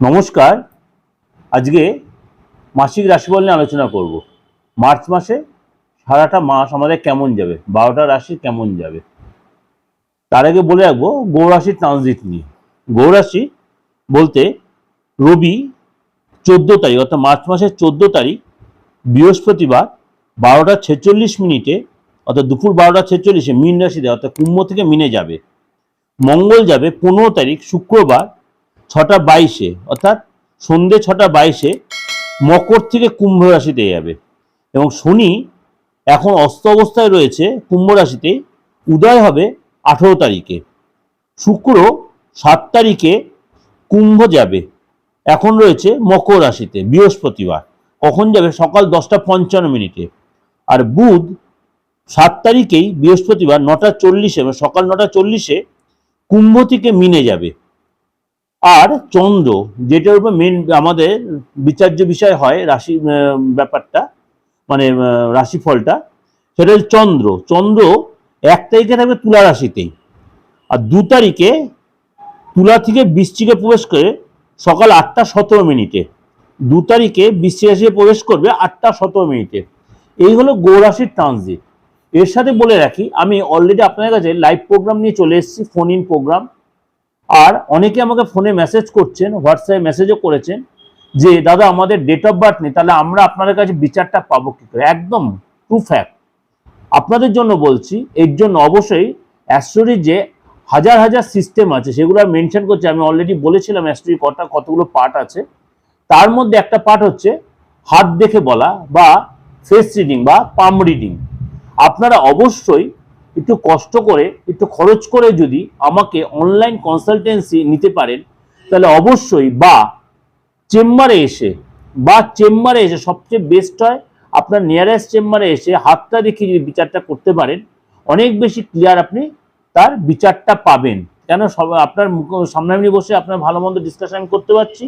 নমস্কার। আজকে মাসিক রাশিফল নিয়ে আলোচনা করব। মার্চ মাসে সারাটা মাস আমাদের কেমন যাবে? বারোটা রাশি কেমন যাবে? তার আগে বলে রাখব গৌরাশির ট্রানজিট নিয়ে। গৌরাশি বলতে রবি চোদ্দ তারিখ, অর্থাৎ মার্চ মাসের চোদ্দ তারিখ, বৃহস্পতিবার বারোটা ছেচল্লিশ মিনিটে, অর্থাৎ দুপুর বারোটা ছেচল্লিশে মিন রাশিতে অর্থাৎ কুম্ভ থেকে মিনে যাবে। মঙ্গল যাবে পনেরো তারিখ, শুক্রবার ছটা বাইশে, অর্থাৎ সন্ধে ছটা বাইশে মকর থেকে কুম্ভ রাশিতে যাবে। এবং শনি এখন অস্ত অবস্থায় রয়েছে কুম্ভ রাশিতে, উদয় হবে আঠেরো তারিখে। শুক্র সাত তারিখে কুম্ভ যাবে। এখন রয়েছে মকর রাশিতে, বৃহস্পতিবার। কখন যাবে? সকাল দশটা পঞ্চান্ন মিনিটে। আর বুধ সাত তারিখেই বৃহস্পতিবার, নটা চল্লিশে মানে সকাল নটা চল্লিশে কুম্ভ থেকে মিনে যাবে। আর চন্দ্র, যেটার উপর মেন আমাদের বিচার্য বিষয় হয় রাশি ব্যাপারটা মানে রাশিফলটা, সেটা হচ্ছে চন্দ্র। চন্দ্র এক তারিখে থাকবে তুলা রাশিতেই। আর দু তারিখে তুলা থেকে বৃশ্চিকে প্রবেশ করে সকাল আটটা সতেরো মিনিটে। দু তারিখে বৃশ্চিক রাশিতে প্রবেশ করবে আটটা সতেরো মিনিটে। এই হলো গৌরাশির ট্রানজিট এর সাথে বলে রাখি, আমি অলরেডি আপনাদের কাছে লাইভ প্রোগ্রাম নিয়ে চলে এসেছি ফোন ইন প্রোগ্রাম আর অনেকে আমাকে ফোনে মেসেজ করছেন হোয়াটসঅ্যাপে মেসেজও করেছেন যে, দাদা, আমাদের ডেট অফ বার্থ নেই, তাহলে আমরা আপনাদের কাছে বিচারটা পাবো কি করে? একদম টু ফ্যাক্ট আপনাদের জন্য বলছি, এর জন্য অবশ্যই অ্যাস্ট্রোরির যে হাজার হাজার সিস্টেম আছে, সেগুলো আমি মেনশন করছি, আমি অলরেডি বলেছিলাম অ্যাস্ট্রোরি কটা, কতগুলো পার্ট আছে। তার মধ্যে একটা পার্ট হচ্ছে হাত দেখে বলা বা ফেস রিডিং বা পাম রিডিং আপনারা অবশ্যই একটু কষ্ট করে, একটু খরচ করে যদি আমাকে অনলাইন কনসালটেন্সি নিতে পারেন, তাহলে অবশ্যই বা চেম্বারে এসে, বা চেম্বারে এসে সবচেয়ে বেস্ট হয় আপনার নিয়ারেস্ট চেম্বারে এসে হাতটা দেখে যদি বিচারটা করতে পারেন, অনেক বেশি ক্লিয়ার আপনি তার বিচারটা পাবেন। কেন? সব, আপনার সামনাসামনি বসে আপনার ভালো মন্দ ডিসকাশন করতে পারছি।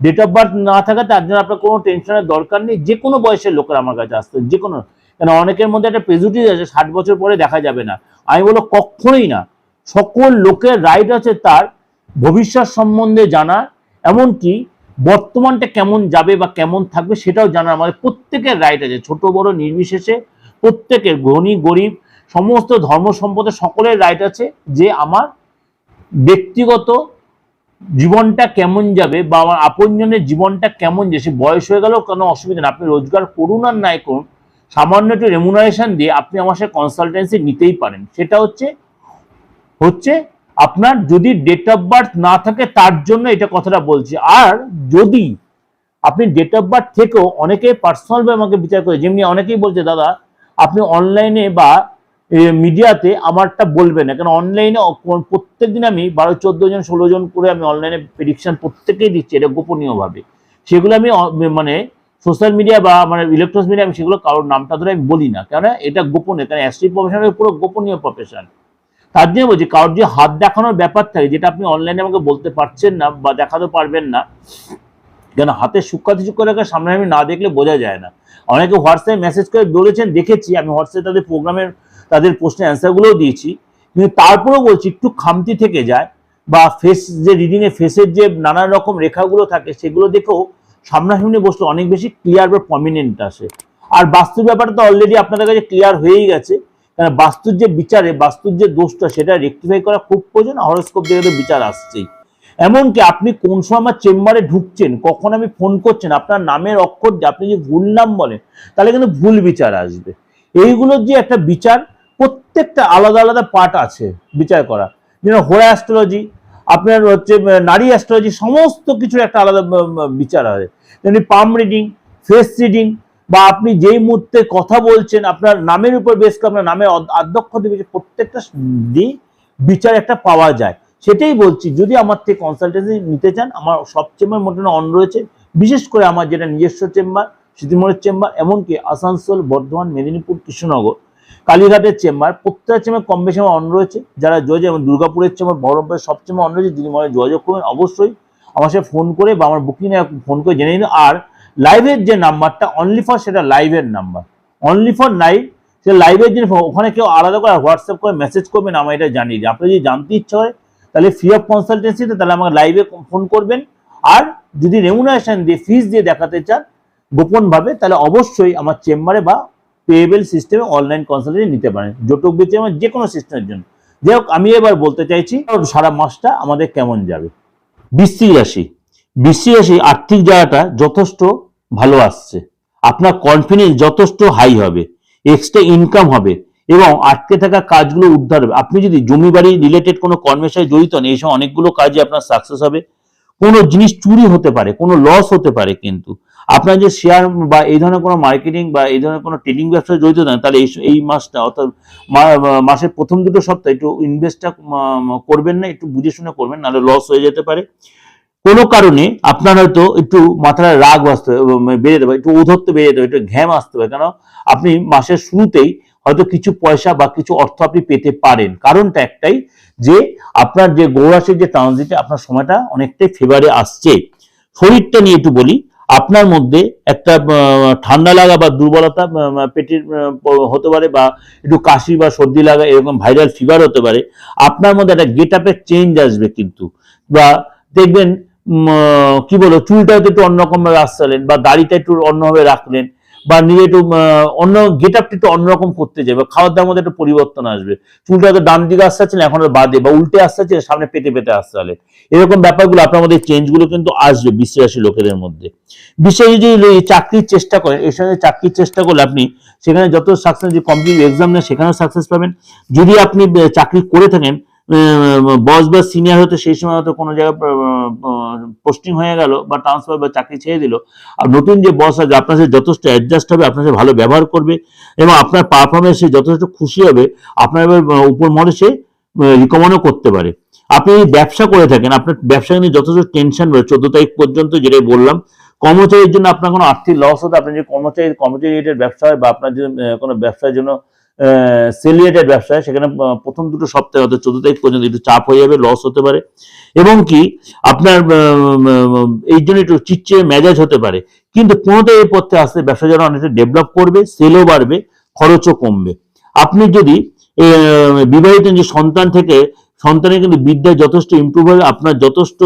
ডেট অফ বার্থ না থাকা তার জন্য আপনার কোনো টেনশনের দরকার নেই। যে কোনো বয়সের লোকের আমার কাছে আসতে, যে কোনো কেন অনেকের মধ্যে একটা প্রেজুটিস আছে, ষাট বছর পরে দেখা যাবে না। আমি বলো কখনোই না। সকল লোকের রাইট আছে তার ভবিষ্যৎ সম্বন্ধে জানার, এমনকি বর্তমানটা কেমন যাবে বা কেমন থাকবে সেটাও জানার আমাদের প্রত্যেকের রাইট আছে। ছোট, বড়, নির্বিশেষে প্রত্যেকের ধনী, গরিব, সমস্ত ধর্ম সম্পদের সকলের রাইট আছে যে আমার ব্যক্তিগত জীবনটা কেমন যাবে বা আমার আপনজনের জীবনটা কেমন যাবে, সে বয়স হয়ে গেলেও কোনো অসুবিধা নেই। আপনি রোজগার করুন আর নাই করুন। সামান্য একটু রেমুনারেশন দিয়ে আপনি আমার সাথে কনসালটেন্সি নিতেই পারেন। সেটা হচ্ছে হচ্ছে আপনার যদি ডেট অফ বার্থ না থাকে, তার জন্য এটা কথাটা বলছি। আর যদি আপনি ডেট অফ বার্থ থেকেও অনেকে পার্সোনালভাবে আমাকে বিচার করে, যেমনি অনেকেই বলছে, দাদা, আপনি অনলাইনে বা মিডিয়াতে আমারটা বলবেন না। কারণ অনলাইনে প্রত্যেক দিন আমি বারো, চোদ্দ জন, ষোলো জন করে আমি অনলাইনে প্রেডিকশন প্রত্যেকেই দিচ্ছি, এটা গোপনীয়ভাবে। সেগুলো আমি মানে সোশ্যাল মিডিয়া বা মানে ইলেকট্রনিক্স মিডিয়া আমি সেগুলো কারোর নামটা ধরে আমি বলি না। কেন এটা গোপনে কারণ অ্যাস্ট্রি প্রফেশনের পুরো গোপনীয় প্রফেশন তার জন্য বলছি, কারোর যে হাত দেখানোর ব্যাপার থাকে, যেটা আপনি অনলাইনে আমাকে বলতে পারছেন না বা দেখাতে পারবেন না কেন হাতের সূক্ষ্ম কিছু করে রাখা সামনে আমি না দেখলে বোঝা যায় না। অনেকে হোয়াটসঅ্যাপে মেসেজ করে বলেছেন, দেখেছি, আমি হোয়াটসঅ্যাপে তাদের প্রোগ্রামের তাদের প্রশ্নের অ্যান্সারগুলোও দিয়েছি। কিন্তু তারপরেও বলছি, একটু খামতি থেকে যায় বা ফেস যে রিডিংয়ে ফেসের যে নানান রকম রেখাগুলো থাকে, সেগুলো দেখেও সামনাসামনি বসলে অনেক বেশি ক্লিয়ার বা প্রমিনেন্ট আসে। আর বাস্তুর ব্যাপারটা তো অলরেডি আপনাদের কাছে ক্লিয়ার হয়েই গেছে। কারণ বাস্তুর যে বিচারে, বাস্তুর যে দোষটা, সেটা রেকটিফাই করা খুব প্রয়োজন। হরস্কোপ দেখে তো বিচার আসছেই। এমনকি আপনি কোন সময় আমার চেম্বারে ঢুকছেন, কখন আমি ফোন করছেন, আপনার নামের অক্ষর দিয়ে আপনি যে ভুল নাম বলেন, তাহলে কিন্তু ভুল বিচার আসবে। এইগুলোর যে একটা বিচার, প্রত্যেকটা আলাদা আলাদা পার্ট আছে বিচার করা। যেমন হোরা অ্যাস্ট্রোলজি আপনার হচ্ছে নারী অ্যাস্ট্রোলজি সমস্ত কিছুর একটা আলাদা বিচার আছে তেমনি পাম রিডিং ফেস রিডিং বা আপনি যেই মুহূর্তে কথা বলছেন, আপনার নামের উপর বেশ করে আপনার অদ- আধ্যক্ষ দেবে প্রত্যেকটা দিক বিচার একটা পাওয়া যায়। সেটাই বলছি, যদি আমার থেকে কনসালটেন্সি নিতে চান, আমার সব চেম্বার মোটামুটি অন রয়েছে। বিশেষ করে আমার যেটা নিজস্ব চেম্বার স্মৃতিমোড়ের চেম্বার এমনকি আসানসোল, বর্ধমান, মেদিনীপুর, কৃষ্ণনগর কালীঘাটের চেম্বার, প্রত্যেকটা চেম্বার কম বেশি আমার অন রয়েছে। যারা যোগাযোগ যেমন দুর্গাপুরের চেম্বার, বহরমপুরের সব চেম্বার অন রয়েছে যদি মনে যোগাযোগ করবেন, অবশ্যই আমার সাথে ফোন করে বা আমার বুকিং ফোন করে জেনে নিন। আর লাইভের যে নাম্বারটা অনলি ফর সেটা লাইভের নাম্বার অনলি ফর লাইভ সে লাইভের জন্য ওখানে কেউ আলাদা করে হোয়াটসঅ্যাপ করে মেসেজ করবেন আমার এটা জানিয়ে দিই। আপনি যদি জানতে ইচ্ছা হয়, তাহলে ফ্রি অফ কনসালটেন্সিতে তাহলে আমাকে লাইভে ফোন করবেন। আর যদি রেমুনারেশন দিয়ে ফিস দিয়ে দেখাতে চান, গোপনভাবে, তাহলে অবশ্যই আমার চেম্বারে বা পেয়েবল সিস্টেমে অনলাইন কনসালটেন্ট নিতে পারেন। জটক আমার যে কোনো সিস্টেমের জন্য। যাই হোক, আমি এবার বলতে চাইছি সারা মাসটা আমাদের কেমন যাবে? বৃশ্চিক রাশি। বৃশ্চিক রাশি আর্থিক জায়গাটা যথেষ্ট ভালো আসছে। আপনার কনফিডেন্স যথেষ্ট হাই হবে। এক্সট্রা ইনকাম হবে এবং আটকে থাকা কাজগুলো উদ্ধার হবে। আপনি যদি জমি বাড়ি রিলেটেড কোনো কর্মের সাথে জড়িত হন, এই সময় অনেকগুলো কাজে আপনার সাকসেস হবে। কোনো জিনিস চুরি হতে পারে, কোনো লস হতে পারে কিন্তু। আপনার যে শেয়ার বা এই ধরনের কোনো মার্কেটিং বা এই ধরনের কোনো ট্রেডিং ব্যবসায় জড়িত থাকেন তাহলে এই মাসটা অর্থাৎ মাসের প্রথম দুটো সপ্তাহে একটু ইনভেস্টটা করবেন না, একটু বুঝে শুনে করবেন, নাহলে লস হয়ে যেতে পারে। কোনো কারণে আপনার হয়তো একটু মাথায় রাগ আসতে বেড়ে দেবে একটু ঔধত্ব বেড়ে হবে, একটু ঘ্যাম আসতে হবে। কেন? আপনি মাসের শুরুতেই হয়তো কিছু পয়সা বা কিছু অর্থ আপনি পেতে পারেন। কারণটা একটাই যে আপনার যে গৌরাশির যে ট্রানজিটে আপনার সময়টা অনেকটাই ফেভারে আসছে। শরীরটা নিয়ে একটু বলি, আপনার মধ্যে একটা ঠান্ডা লাগা বা দুর্বলতা পেটের হতে পারে বা একটু কাশি বা সর্দি লাগা এরকম ভাইরাল ফিভার হতে পারে, আপনার মধ্যে একটা গেট আপের চেঞ্জ আসবে কিন্তু। বা দেখবেন কি বলো চুলটা হয়তো একটু অন্যরকম ভাবে আসলেন বা দাড়িটা একটু অন্যভাবে রাখলেন বা নিজে একটু অন্য গেট আপটা একটু অন্যরকম করতে যাবে খাওয়ার দাওয়ার মধ্যে একটু পরিবর্তন আসবে। চুলটা হয়তো ডান দিকে আসতে চাচ্ছেন এখন বাদে, বা উল্টে আসতে চাচ্ছেন সামনে পেতে পেতে আসতে হলে এরকম ব্যাপারগুলো আপনার মধ্যে চেঞ্জগুলো কিন্তু আসবে বিশ্বাসী লোকেদের মধ্যে। বিশেষ যদি এই চাকরির চেষ্টা করেন এর সঙ্গে চাকরির চেষ্টা করলে আপনি সেখানে যত সাকসেস যে কম্পিটিভ এক্সাম নেন সেখানেও সাকসেস পাবেন। যদি আপনি চাকরি করে থাকেন বস বা সিনিয়র হতে সেই সময় হয়তো কোনো জায়গায় পোস্টিং হয়ে গেল বা ট্রান্সফার বা চাকরি ছেড়ে দিল। আর নতুন যে বস আছে, আপনার সাথে যথেষ্ট অ্যাডজাস্ট হবে, আপনার সাথে ভালো ব্যবহার করবে এবং আপনার পারফরমেন্সে যথেষ্ট খুশি হবে, আপনার এবার উপর মনে সে রিকমেন্ডও করতে পারে। আপনি ব্যবসা করে থাকেন, আপনার ব্যবসা নিয়ে যথেষ্ট টেনশন রয়েছে। চোদ্দ তারিখ পর্যন্ত যেটাই বললাম, কর্মচারীর জন্য আপনার কোনো আর্থিক লস হতে আপনার যে কর্মচারী কর্মচারী রিলেটেড ব্যবসা হয় বা আপনার যে কোনো ব্যবসার জন্য সেল রিলেটেড ব্যবসা, সেখানে প্রথম দুটো সপ্তাহে অর্থাৎ চোদ্দ তারিখ পর্যন্ত একটু চাপ হয়ে যাবে লস হতে পারে। এবং কি, আপনার এই জন্য একটু চিচ্ছে মেজাজ হতে পারে। কিন্তু পনেরো এই পথে আসতে ব্যবসা যেন অনেকটা ডেভেলপ করবে সেলও বাড়বে, খরচও কমবে। আপনি যদি বিবাহিত যে সন্তান থেকে, সন্তানের কিন্তু বিদ্যায় যথেষ্ট ইমপ্রুভ হবে, আপনার যথেষ্ট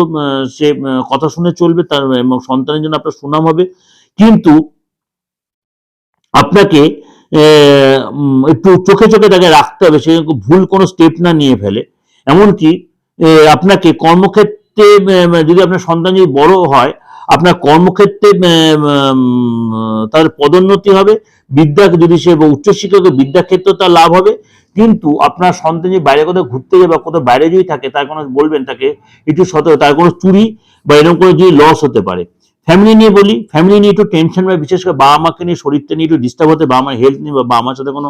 সে কথা শুনে চলবে, তার, এবং সন্তানের জন্য আপনার সুনাম হবে। কিন্তু, আপনাকে একটু চোখে চোখে তাকে রাখতে হবে, সে ভুল কোনো স্টেপ না নিয়ে ফেলে। এমনকি আপনাকে কর্মক্ষেত্রে যদি আপনার সন্তান যদি বড় হয়, আপনার কর্মক্ষেত্রে তার পদোন্নতি হবে, বিদ্যা যদি সে উচ্চশিক্ষক বিদ্যাক্ষেত্রে তার লাভ হবে, কিন্তু আপনার সন্তান যদি বাইরে কোথাও ঘুরতে যাবে বা কোথাও বাইরে যদি থাকে, তার কোনো, বলবেন তাকে, একটু সতর্ক, তার কোনো চুরি বা এরকম কোনো যদি লস হতে পারে। ফ্যামিলি নিয়ে বলি ফ্যামিলি নিয়ে একটু টেনশন বা বিশেষ করে বাবা মাকে নিয়ে শরীরটা নিয়ে একটু ডিস্টার্ব হতে বাবা মার হেলথ নিয়ে বা বাবা মার সাথে কোনো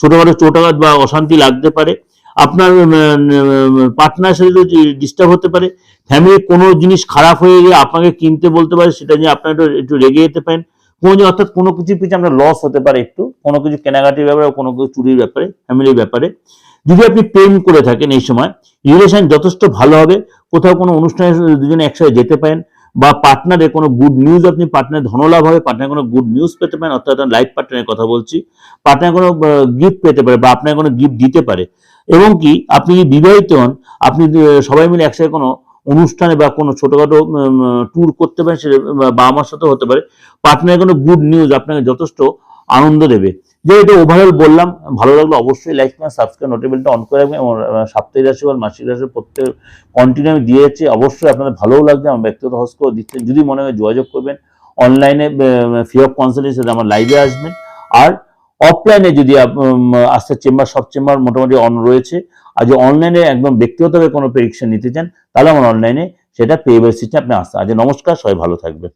ছোটোখাটো চোটাঘাত বা অশান্তি লাগতে পারে। আপনার পার্টনার সাথে ডিস্টার্ব হতে পারে। ফ্যামিলির কোনো জিনিস খারাপ হয়ে গিয়ে আপনাকে কিনতে বলতে পারে, সেটা নিয়ে আপনার একটু একটু রেগে যেতে পারেন। কোনো অর্থাৎ কোনো কিছুর পিছনে আপনার লস হতে পারে একটু। কোনো কিছু কেনাকাটির ব্যাপারে, কোনো কিছু চুরির ব্যাপারে, ফ্যামিলির ব্যাপারে। যদি আপনি প্রেম করে থাকেন এই সময় রিলেশন যথেষ্ট ভালো হবে। কোথাও কোনো অনুষ্ঠানে দুজনে একসাথে যেতে পারেন। বা পার্টনারের কোনো গুড নিউজ আপনি পার্টনারের ধনলাভ হবে পার্টনার কোনো গুড নিউজ পেতে পারেন, অর্থাৎ লাইফ পার্টনারের কথা বলছি পার্টনার কোনো গিফট পেতে পারে বা আপনার কোনো গিফট দিতে পারে। এবং কি, আপনি বিবাহিত হন, আপনি সবাই মিলে একসাথে কোনো অনুষ্ঠানে বা কোনো ছোটোখাটো ট্যুর করতে পারেন, সেটা বাবা মার সাথেও হতে পারে। পার্টনারের কোনো গুড নিউজ আপনাকে যথেষ্ট আনন্দ দেবে। যেহেতু ওভারঅল বললাম, ভালো লাগল অবশ্যই লাইক করুন সাবস্ক্রাইব নোটিফিকেশনটা অন করে রাখবেন এবং সাপ্তাহিক রাশি বা মাসিক রাশি প্রত্যেক কন্টিনিউ আমি দিয়ে যাচ্ছি। অবশ্যই আপনাদের ভালোও লাগবে আমার ব্যক্তিগত হস্ত দিচ্ছেন। যদি মনে হয় যোগাযোগ করবেন অনলাইনে ফ্রি অফ কনসালটেন্সি সাথে আমার লাইভে আসবেন। আর অফলাইনে যদি আসতে চেম্বার, সব চেম্বার মোটামুটি অন রয়েছে। আর যদি অনলাইনে একদম ব্যক্তিগতভাবে কোনো প্রেডিকশন নিতে চান, তাহলে আমার অনলাইনে সেটা পেয়েবল সিস্টেম আপনি আসতে আজ নমস্কার, সবাই ভালো থাকবেন।